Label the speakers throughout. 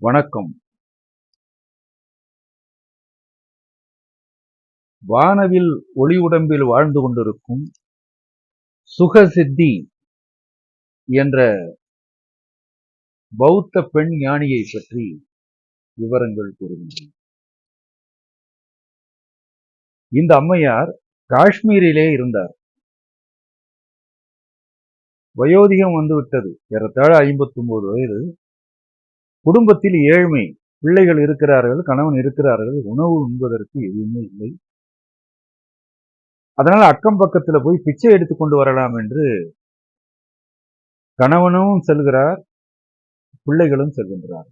Speaker 1: வணக்கம். வானவில் ஒளி உடம்பில் வாழ்ந்து கொண்டிருக்கும் சுகசித்தி என்ற பௌத்த பெண் ஞானியை பற்றி விவரங்கள் கூறுகின்றன. இந்த அம்மையார் காஷ்மீரிலே இருந்தார். வயோதிகம் வந்துவிட்டது. ஏறத்தாழ ஐம்பத்தி ஒன்பது வயது. குடும்பத்தில் ஏழ்மை பிள்ளைகள் இருக்கிறார்கள் கணவன் இருக்கிறார்கள் உணவு உண்பதற்கு எதுவுமே இல்லை. அதனால் அக்கம் பக்கத்துல போய் பிச்சை எடுத்துக்கொண்டு வரலாம் என்று கணவனும் செல்கிறார் பிள்ளைகளும் செல்கின்றார்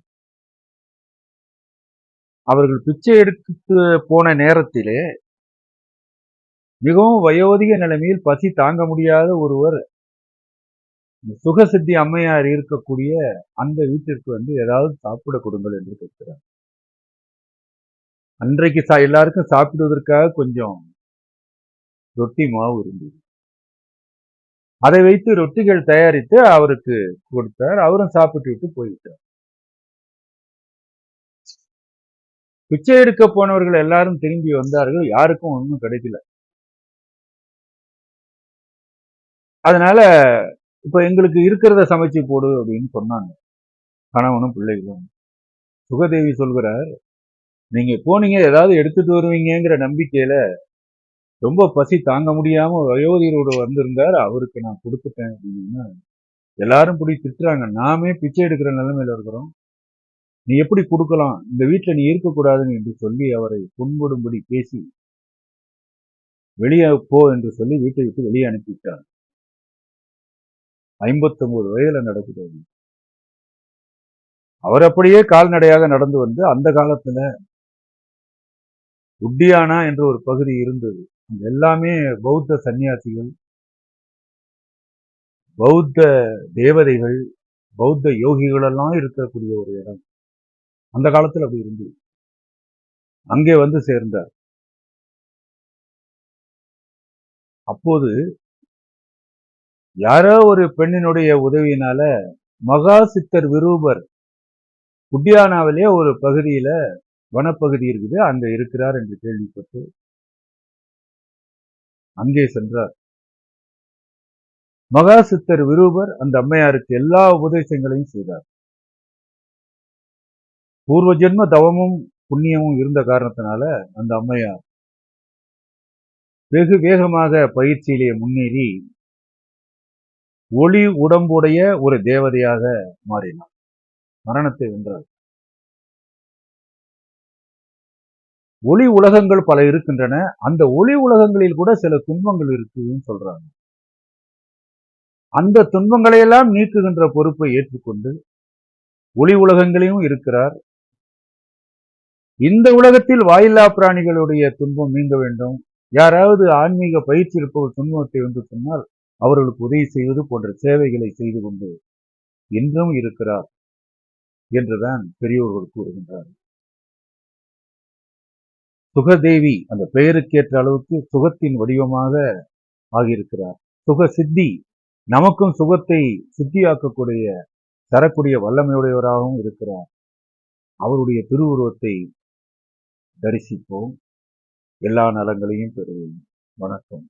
Speaker 1: அவர்கள் பிச்சை எடுத்து போன நேரத்திலே மிகவும் வயோதிக நிலைமையில் பசி தாங்க முடியாத ஒருவர் இந்த சுகசித்தி அம்மையார் இருக்கக்கூடிய அந்த வீட்டிற்கு வந்து ஏதாவது சாப்பிட கொடுங்கள் என்று கேட்கிறார். அன்றைக்கு சா எல்லாருக்கும் சாப்பிடுவதற்காக கொஞ்சம் ரொட்டி மாவு இருந்தது. அதை வைத்து ரொட்டிகள் தயாரித்து அவருக்கு கொடுத்தார். அவரும் சாப்பிட்டு விட்டு போயிட்டார் பிச்சை எடுக்க போனவர்கள் எல்லாரும் திரும்பி வந்தார்கள். யாருக்கும் ஒன்றும் கிடைக்கல. அதனால இப்ப எங்களுக்கு இருக்கிறத சமைச்சு போடு அப்படின்னு சொன்னாங்க. கணவனும் பிள்ளைகளும். சுகதேவி சொல்கிறார் நீங்க போனீங்க ஏதாவது எடுத்துட்டு வருவீங்கிற நம்பிக்கையில ரொம்ப பசி தாங்க முடியாம வயோதிகரோடு வந்திருந்தார். அவருக்கு நான் கொடுத்துட்டேன் அப்படின்னா எல்லாரும் இப்படி திட்டுறாங்க. நாமே பிச்சை எடுக்கிற நிலைமையில இருக்கிறோம். நீ எப்படி கொடுக்கலாம்? இந்த வீட்டில் நீ இருக்கக்கூடாதுன்னு என்று சொல்லி அவரை புண்படும்படி பேசி வெளியே போ என்று சொல்லி வீட்டை விட்டு வெளியே அனுப்பிவிட்டார். ஐம்பத்தி ஒன்பது வயதுல நடக்குது அவர் அப்படியே கால்நடையாக நடந்து வந்து அந்த காலத்துல உட்டியானா என்ற ஒரு பகுதி இருந்தது. எல்லாமே பௌத்த சன்னியாசிகள் பௌத்த தேவதைகள் பௌத்த யோகிகள் எல்லாம் இருக்கக்கூடிய ஒரு இடம். அந்த காலத்தில் அப்படி இருந்தது. அங்கே வந்து சேர்ந்தார். அப்போது யாரோ ஒரு பெண்ணினுடைய உதவியினால மகா சித்தர் விரூபர் குட்டியானாவிலே ஒரு பகுதியில வனப்பகுதி இருக்குது. அங்க இருக்கிறார் என்று கேள்விப்பட்டு அங்கே சென்றார். மகா சித்தர் விரூபர் அந்த அம்மையாருக்கு எல்லா உபதேசங்களையும் செய்தார். பூர்வ ஜென்ம தவமும் புண்ணியமும் இருந்த காரணத்தினால அந்த அம்மையார் வெகு வேகமாக பயிற்சியிலே முன்னேறி ஒளி உடம்புடைய ஒரு தேவதையாக மாறினார். மரணத்தை வென்றார். ஒளி உலகங்கள் பல இருக்கின்றன. அந்த ஒளி உலகங்களில் கூட சில துன்பங்கள் இருக்குதுன்னு சொல்றாங்க. அந்த துன்பங்களை எல்லாம் நீக்குகின்ற பொறுப்பை ஏற்றுக்கொண்டு ஒளி உலகங்களையும் இருக்கிறார். இந்த உலகத்தில் வாயில்லா பிராணிகளுடைய துன்பம் நீங்க வேண்டும். யாராவது ஆன்மீக பயிற்சி இருப்பவர் துன்பத்தை வந்து சொன்னால் அவர்களுக்கு உதவி செய்வது போன்ற சேவைகளை செய்து கொண்டு இன்றும் இருக்கிறார் என்றுதான் பெரியோர்கள் கூறுகின்றார் சுகதேவி அந்த பெயருக்கேற்ற அளவுக்கு சுகத்தின் வடிவமாக ஆகியிருக்கிறார். சுக சித்தி நமக்கும் சுகத்தை சித்தியாக்கக்கூடிய தரக்கூடிய வல்லமையுடையவராகவும் இருக்கிறார். அவருடைய திருவுருவத்தை தரிசிப்போம். எல்லா நலங்களையும் பெறுவோம். வணக்கம்.